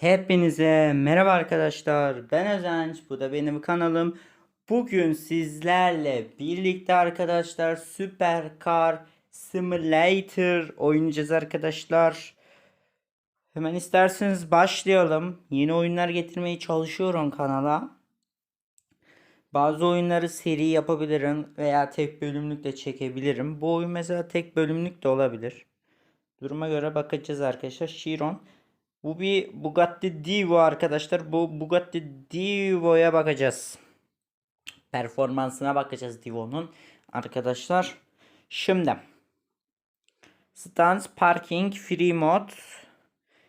Hepinize merhaba arkadaşlar. Ben Özenç. Bu da benim kanalım. Bugün sizlerle birlikte arkadaşlar Super Car Simulator oynayacağız arkadaşlar. Hemen isterseniz başlayalım. Yeni oyunlar getirmeye çalışıyorum kanala. Bazı oyunları seri yapabilirim veya tek bölümlük de çekebilirim. Bu oyun mesela tek bölümlük de olabilir. Duruma göre bakacağız arkadaşlar. Chiron. Bu bir Bugatti Divo arkadaşlar. Bu Bugatti Divo'ya bakacağız. Performansına bakacağız Divo'nun. Arkadaşlar. Şimdi. Stance Parking Free Mod.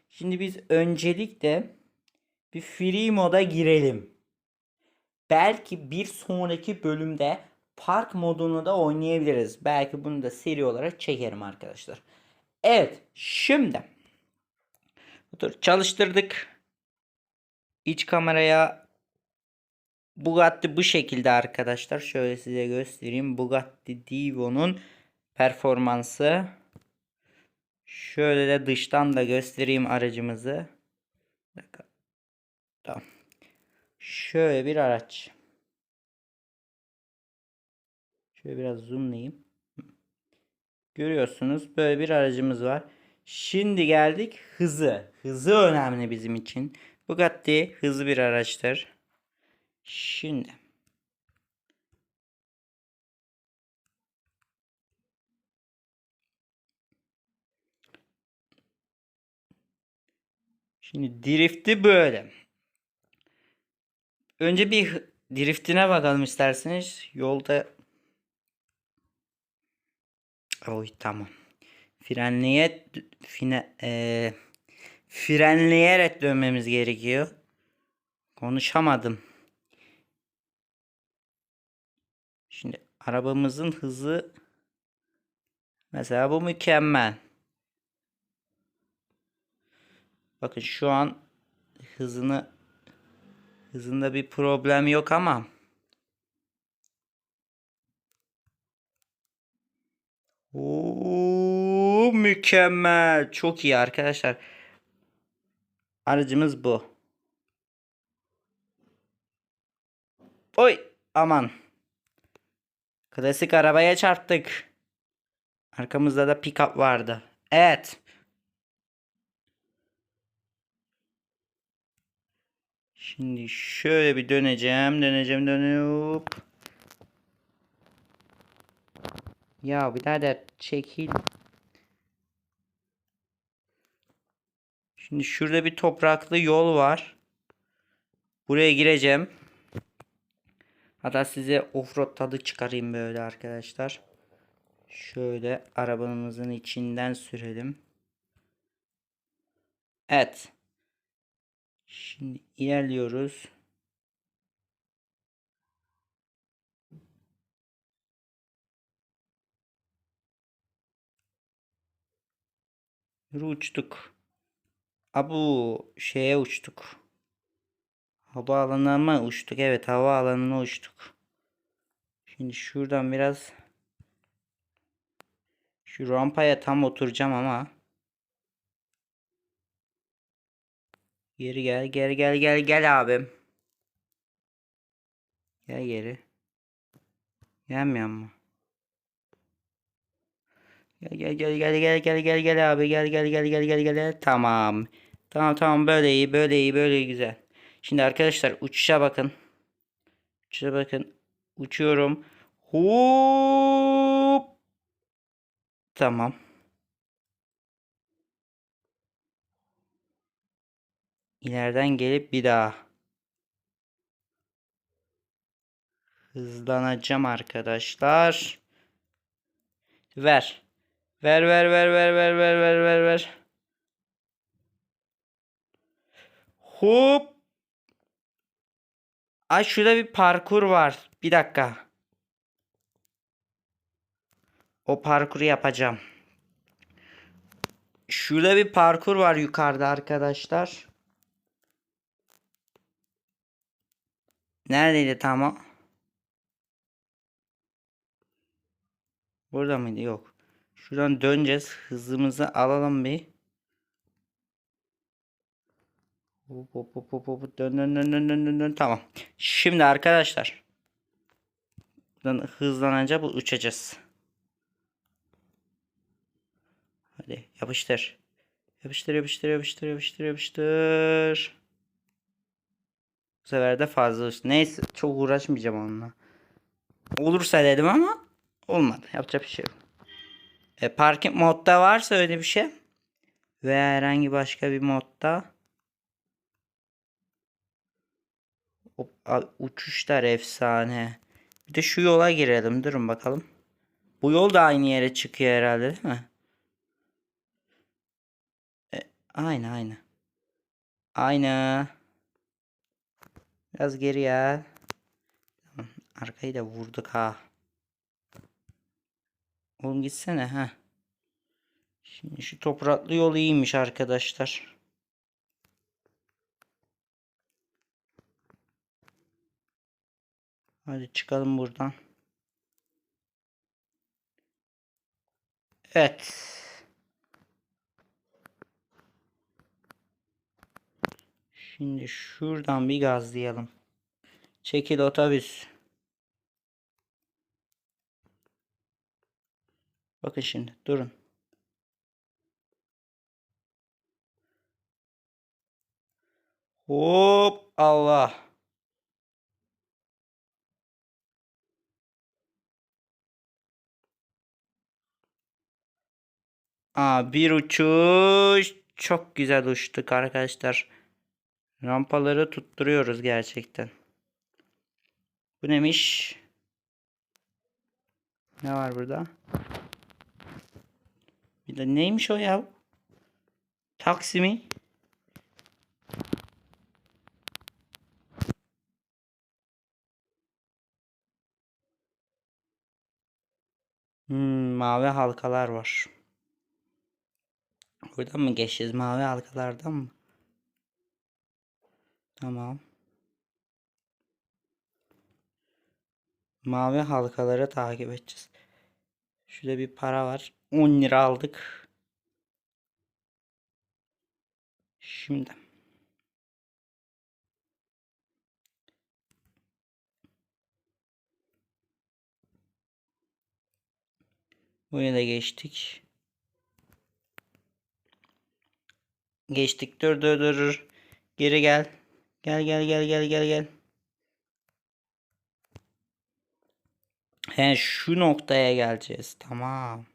Şimdi biz öncelikle bir Free moda girelim. Belki bir sonraki bölümde park modunu da oynayabiliriz. Belki bunu da seri olarak çekerim arkadaşlar. Evet. Şimdi. Dur çalıştırdık. İç kameraya Bugatti bu şekilde arkadaşlar. Şöyle size göstereyim. Bugatti Divo'nun performansı. Şöyle de dıştan da göstereyim aracımızı. Tamam. Şöyle bir araç. Şöyle biraz zoomlayayım. Görüyorsunuz böyle bir aracımız var. Şimdi geldik hızı. Hızı önemli bizim için. Bugatti hızlı bir araçtır. Şimdi. Şimdi drifti böyle. Önce bir driftine bakalım isterseniz. Yolda Oy tamam. Frenleye fine, eee, frenleyerek dönmemiz gerekiyor. Konuşamadım. Şimdi arabamızın hızı mesela bu mükemmel. Bakın şu an hızını hızında bir problem yok ama Oo, mükemmel. Çok iyi arkadaşlar. Aracımız bu. Oy aman. Klasik arabaya çarptık. Arkamızda da pick-up vardı. Evet. Şimdi şöyle bir döneceğim. Döneceğim dönüp. Ya birader çekil. Şimdi şurada bir topraklı yol var. Buraya gireceğim. Hatta size offroad tadı çıkarayım böyle arkadaşlar. Şöyle arabamızın içinden sürelim. Evet. Şimdi ilerliyoruz. Yürü uçtuk. Abu şeye uçtuk. Havaalanına mı uçtuk? Evet havaalanına uçtuk. Şimdi şuradan biraz şu rampaya tam oturacağım ama geri gel gel gel gel gel abim. Gel geri. Gelmiyor mu? Gel gel gel gel gel gel gel gel abi gel gel gel gel gel gel tamam. Tamam tamam böyle iyi böyle iyi böyle iyi güzel. Şimdi arkadaşlar uçuşa bakın. Uçuşa bakın. Uçuyorum. Hop. Tamam. İleriden gelip bir daha. Hızlanacağım arkadaşlar. Ver. Ver ver ver ver ver ver ver ver ver. Hop. Ay şurada bir parkur var. Bir dakika. O parkuru yapacağım. Şurada bir parkur var yukarıda arkadaşlar. Neredeydi tam o? Burada mıydı? Yok. Şuradan döneceğiz. Hızımızı alalım bir. Dön dön dön dön dön dön dön. Tamam. Şimdi arkadaşlar. Buradan hızlanınca bu uçacağız. Hadi yapıştır. Yapıştır yapıştır yapıştır yapıştır yapıştır. Bu sefer de fazla uçtu. Neyse çok uğraşmayacağım onunla. Olursa dedim ama olmadı. Yapacak bir şey yok. E, parking modda varsa öyle bir şey. Ve herhangi başka bir modda. O, a- uçuşlar efsane. Bir de şu yola girelim. Durun bakalım. Bu yol da aynı yere çıkıyor herhalde değil mi? E, aynı aynı. Aynı. Biraz geri ya. Tamam. Arkayı da vurduk ha. Oğlum gitsene ha. Şimdi şu topraklı yol iyiymiş arkadaşlar. Hadi çıkalım buradan. Evet. Şimdi şuradan bir gazlayalım. Çekil otobüs. Bakın şimdi durun. Hop Allah. Aa, bir uçuş. Çok güzel uçtuk arkadaşlar. Rampaları tutturuyoruz gerçekten. Bu neymiş? Ne var burada? Bir de neymiş o ya? Taksi mi? Hmm, mavi halkalar var. Buradan mı geçeceğiz? Mavi halkalardan mı? Tamam. Mavi halkaları takip edeceğiz. Şurada bir para var. 10 lira aldık. Şimdi. Buraya da geçtik. Geçtik. Dur dur dur. Geri gel. Gel gel gel gel gel gel. He şu noktaya geleceğiz. Tamam.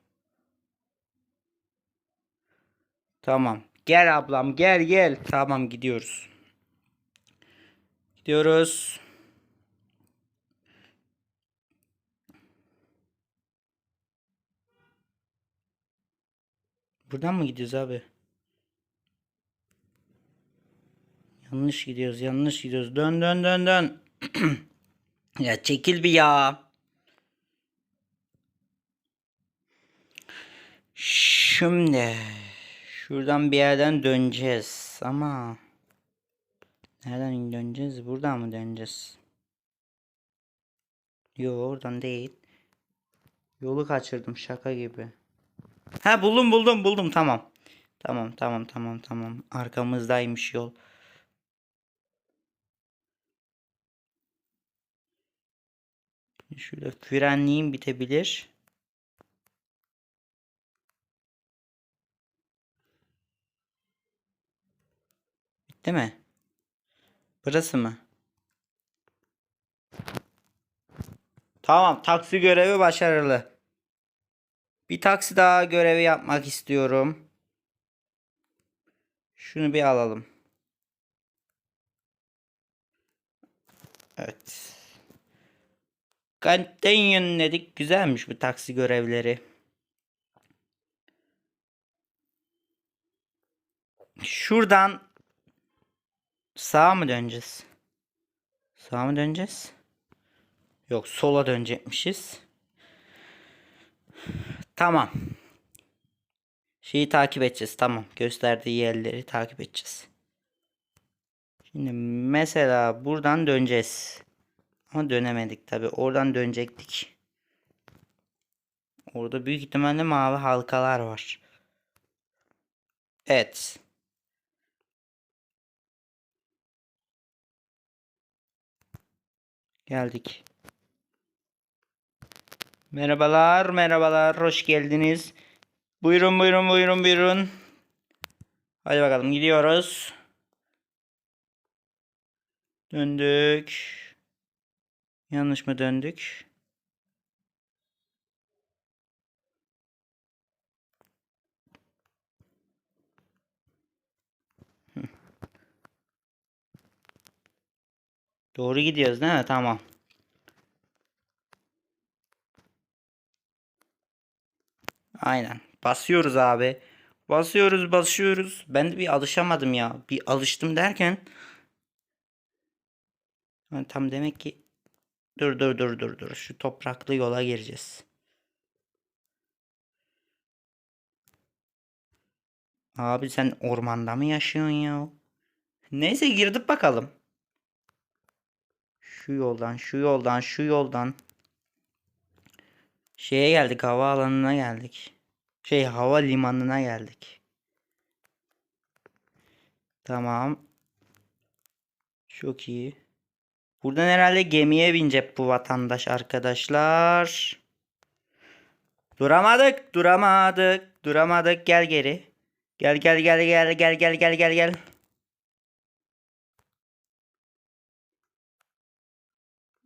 Tamam. Gel ablam gel gel. Tamam gidiyoruz. Gidiyoruz. Buradan mı gidiyoruz abi? Yanlış gidiyoruz, yanlış gidiyoruz. Dön dön dön dön. ya çekil bir ya. Şimdi şuradan bir yerden döneceğiz ama nereden döneceğiz? Buradan mı döneceğiz? Yok oradan değil. Yolu kaçırdım şaka gibi. Ha buldum buldum buldum tamam. Tamam tamam tamam tamam. Arkamızdaymış yol. Şöyle frenliğim bitebilir. Bitti mi? Burası mı? Tamam taksi görevi başarılı. Bir taksi daha görevi yapmak istiyorum. Şunu bir alalım. Evet. Canyon dedik. Güzelmiş bu taksi görevleri. Şuradan sağa mı döneceğiz? Sağa mı döneceğiz? Yok sola dönecekmişiz. Tamam. Şeyi takip edeceğiz. Tamam. Gösterdiği yerleri takip edeceğiz. Şimdi mesela buradan döneceğiz. Ama dönemedik tabi. Oradan dönecektik. Orada büyük ihtimalle mavi halkalar var. Evet. Geldik. Merhabalar, merhabalar. Hoş geldiniz. Buyurun, buyurun, buyurun, buyurun. Hadi bakalım gidiyoruz. Döndük. Yanlış mı döndük? Doğru gidiyoruz değil mi? Tamam. Aynen. Basıyoruz abi. Basıyoruz, basıyoruz. Ben de bir alışamadım ya. Bir alıştım derken tam demek ki dur dur dur dur dur. Şu topraklı yola gireceğiz. Abi sen ormanda mı yaşıyorsun ya? Neyse girdik bakalım. Şu yoldan, şu yoldan, şu yoldan. Şeye geldik, havaalanına geldik. Şey, hava limanına geldik. Tamam. Çok iyi. Buradan herhalde gemiye binecek bu vatandaş arkadaşlar. Duramadık, duramadık, duramadık. Gel geri. Gel gel gel gel gel gel gel gel gel.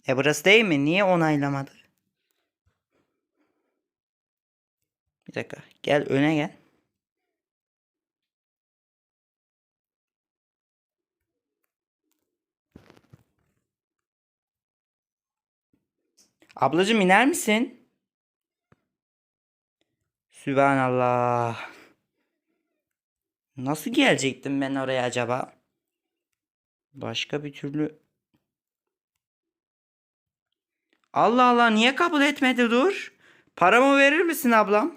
E burası değil mi? Niye onaylamadı? Bir dakika. Gel öne gel. Ablacığım iner misin? Sübhanallah. Nasıl gelecektim ben oraya acaba? Başka bir türlü. Allah Allah niye kabul etmedi dur? Paramı verir misin ablam?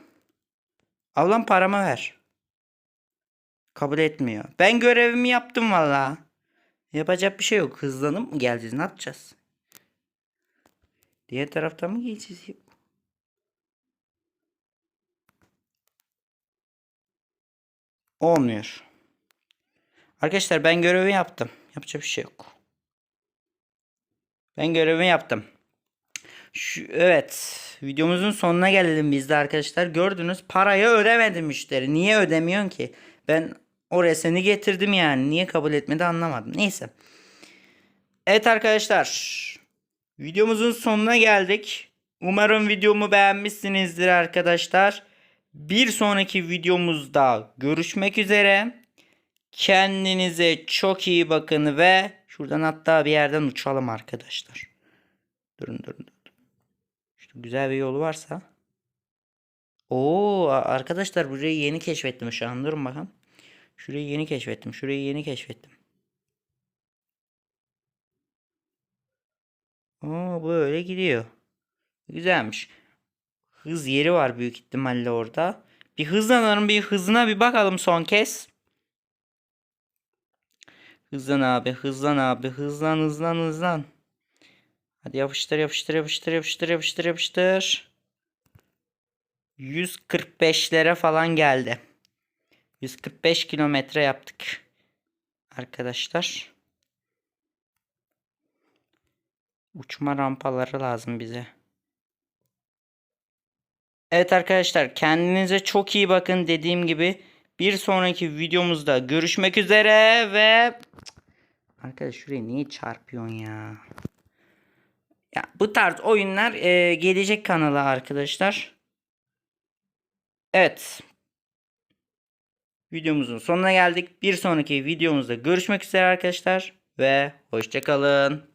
Ablam paramı ver. Kabul etmiyor. Ben görevimi yaptım valla. Yapacak bir şey yok. Hızlanıp mı geleceğiz? Ne yapacağız? Diğer taraftan mı geçeceğiz? Olmuyor. Arkadaşlar ben görevi yaptım. Yapacak bir şey yok. Ben görevimi yaptım. Şu, evet. Videomuzun sonuna gelelim biz de arkadaşlar. Gördünüz parayı ödemedi müşteri. Niye ödemiyorsun ki? Ben oraya seni getirdim yani. Niye kabul etmedi anlamadım. Neyse. Evet arkadaşlar. Videomuzun sonuna geldik. Umarım videomu beğenmişsinizdir arkadaşlar. Bir sonraki videomuzda görüşmek üzere. Kendinize çok iyi bakın ve şuradan hatta bir yerden uçalım arkadaşlar. Durun durun durun. İşte güzel bir yolu varsa. Oo arkadaşlar burayı yeni keşfettim şu an. Durun bakalım. Şurayı yeni keşfettim. Şurayı yeni keşfettim. Oo böyle gidiyor. Güzelmiş. Hız yeri var büyük ihtimalle orada. Bir hızlanalım bir hızına bir bakalım son kez. Hızlan abi hızlan abi hızlan hızlan hızlan. Hadi yapıştır yapıştır yapıştır yapıştır yapıştır yapıştır. 145'lere falan geldi. 145 kilometre yaptık. Arkadaşlar. Uçma rampaları lazım bize. Evet arkadaşlar kendinize çok iyi bakın dediğim gibi bir sonraki videomuzda görüşmek üzere ve arkadaş şuraya niye çarpıyorsun ya? Ya bu tarz oyunlar e, gelecek kanala arkadaşlar. Evet. Videomuzun sonuna geldik. Bir sonraki videomuzda görüşmek üzere arkadaşlar ve hoşçakalın.